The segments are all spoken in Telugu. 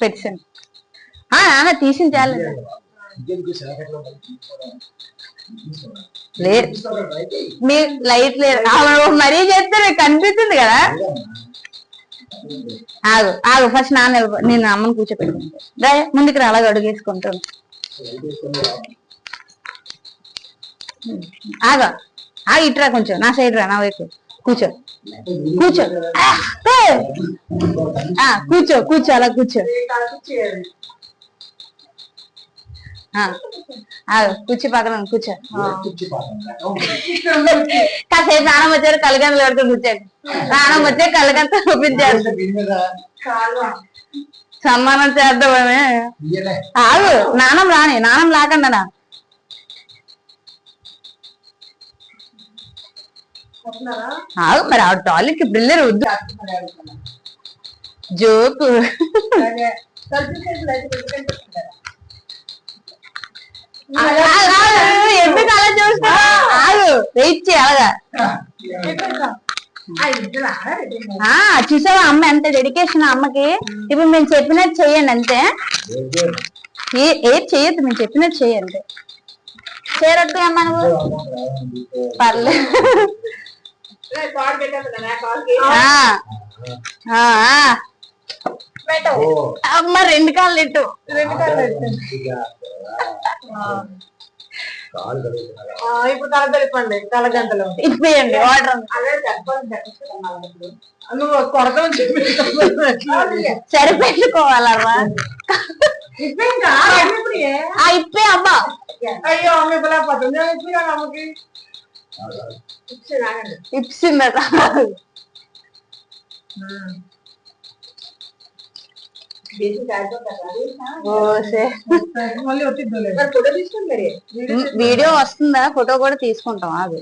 పెట్టాను తీసింది నాన్న చాలు. లేదు మీ లైట్ లేదు. మరీ చేస్తే కనిపిస్తుంది కదా? ఆగు ఆగు ఫస్ట్ నాన్న నేను అమ్మని కూర్చోపెట్టుకుంటా. రా, ముందుకు రా అలాగ అడుగేసుకుంటాను ఆగా ఆగి ఇట్రా కొంచెం. నా సైడ్ రా నా వైపు. కూర్చో. కూర్చో. ఆ, కూర్చో కూర్చో అలా కూర్చో. కూర్చో పక్కన కూర్చో. కాసేపు నాన్నమ్మ వచ్చారు కలగంతలు పెడుతూ కూర్చోండి. నాన్నమ్మ వచ్చే కలగంత చూపించారు సన్మానం చేద్దామని. ఆగు నానం రాని నానం లాకండి నా ఆగు మరి ఆవిడ టాయిలెట్కి బ్రిల్లర్ వద్దు. జోకు. ఎందుకు అలా చూస్తా ఆగు వెయిట్ ఆ చూసావా అమ్మ ఎంత డెడికేషన్ అమ్మకి? ఇప్పుడు మేము చెప్పినట్టు చెయ్యండి అంతే. ఏ- ఏది చెయ్యొద్దు మేము చెప్పినట్టు చెయ్యండి. చేరొద్దు అమ్మ నువ్వు? పర్లేదు ఆ, ఆ, ఆ. అమ్మ రెండు కాళ్ళు ఇట్టు రెండు కాళ్ళు ఇప్పుడు తల తెలిపండి తల గంటలు ఇప్పేయండి వాటర్ నువ్వు కొడతావు సరిపెట్టుకోవాలమ్మా. ఆ ఇప్పే అమ్మా. అయ్యో అమ్మ ఇవ్వలేకపోతుంది నేను ఇప్పినాను అమ్మకి? వీడియో వస్తుందా? ఫోటో కూడా తీసుకుంటాం అది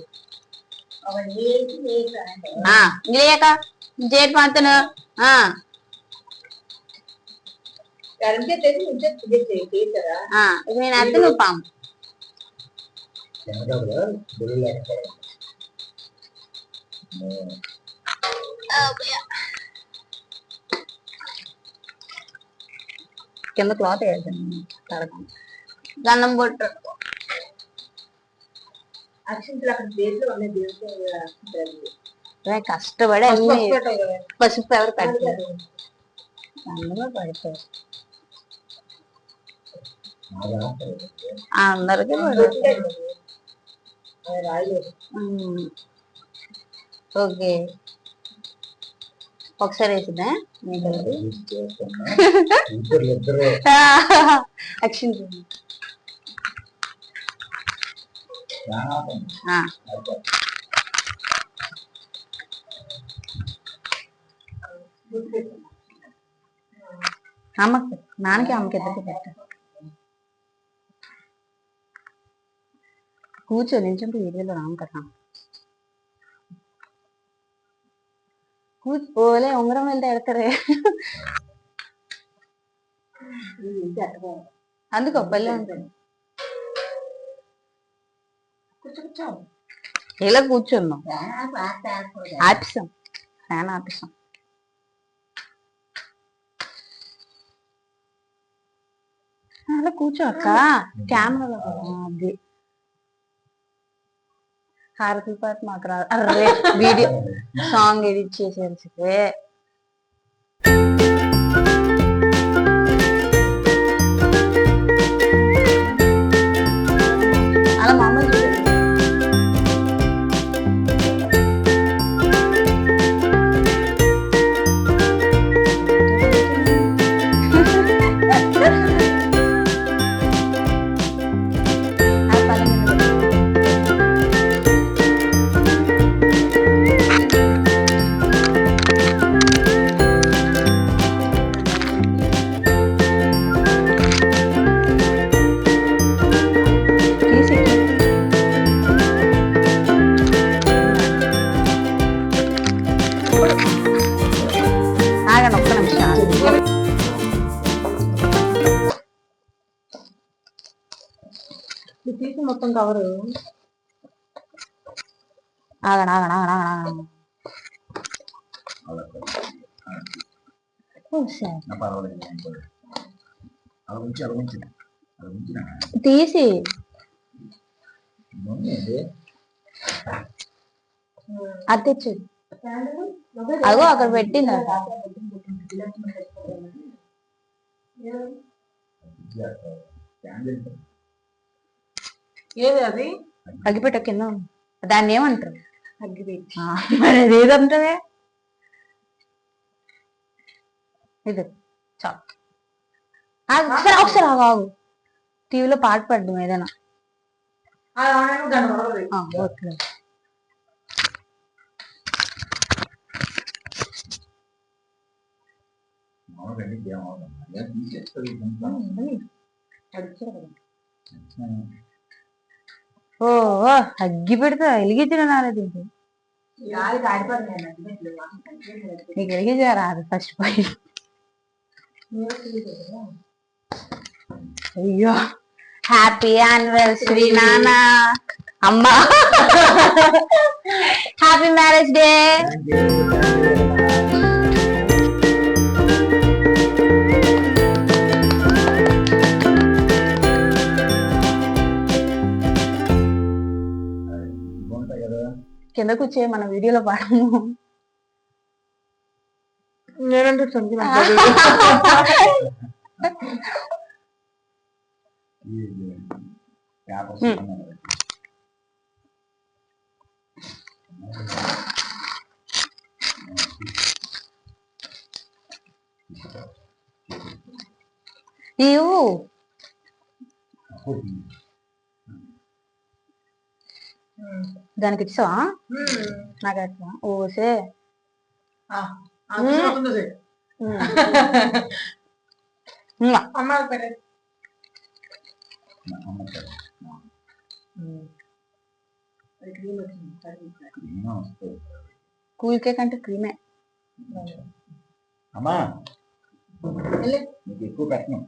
ఆ, లేక జేట్ పంతను ఆ. ఆ, ఇది నేను అద్దె నువ్వు పాము కింద క్లాత్ వేసాను తడకం గన్నం బొట్టు ఏ, కష్టపడి అన్ని పసుపు ఎవరు పెడతారు అందులో పెడతారు అందరికి పెడతారు ఉమ్. ఓకే. ఒకసారి వేసిందా యాక్షన్ అమ్మకి నాన్నకి అమ్మకి ఇద్దరికి పెట్ట. కూర్చో నించుంటే వీడియోలో రాము కదా. కూర్చో ఓలే ఉంగరం వెళ్తే ఎడతారే? అందుకో పల్లె ఉంటుంది ఇలా కూర్చున్నాం ఆపిస్తాం. ఫ్యాన్ ఆపిస్తాం. అలా కూర్చో అక్క. కెమెరాలో అది. హారతి పాట మాకు రా అర్రే వీడియో సాంగ్ ఎడిట్ చేసేసి ఇది తీసి మొత్తం కవరు ఆగండి ఆగండి ఆగండి ఆగండి ఆగండి. తీసి. అది తెచ్చు. అక్కడ అక్కడ పెట్టిందట. ఏది అది? అగ్గిపెట్ట కింద. దాన్ని ఏమంటారు? అగ్గిపెట్టి. మరి అది ఏదంటే ఇది. చాలు. ఒకసారి ఒకసారి ఆగు, టీవీలో పాట పడ్డం ఏదైనా. అది ఆమె ఓ అగ్గి పెడితే వెలిగించిన కాడిపోతుంది అగ్గిపెట్టెలు. నీకు వెలిగించా రాదు ఫస్ట్ పోయి అయ్యో హ్యాపీ యానివర్సరీ నాన్న అమ్మా. హ్యాపీ మ్యారేజ్ డే కింద కూర్చే మన వీడియోలో పాడము? నేనంటే ఈ దానికి ఇచ్చావా? నాకు ఇచ్చావా ఓసే. కూల్ కేక్ అంటే క్రీమే. అమ్మా. ఎక్కువ పెట్టను.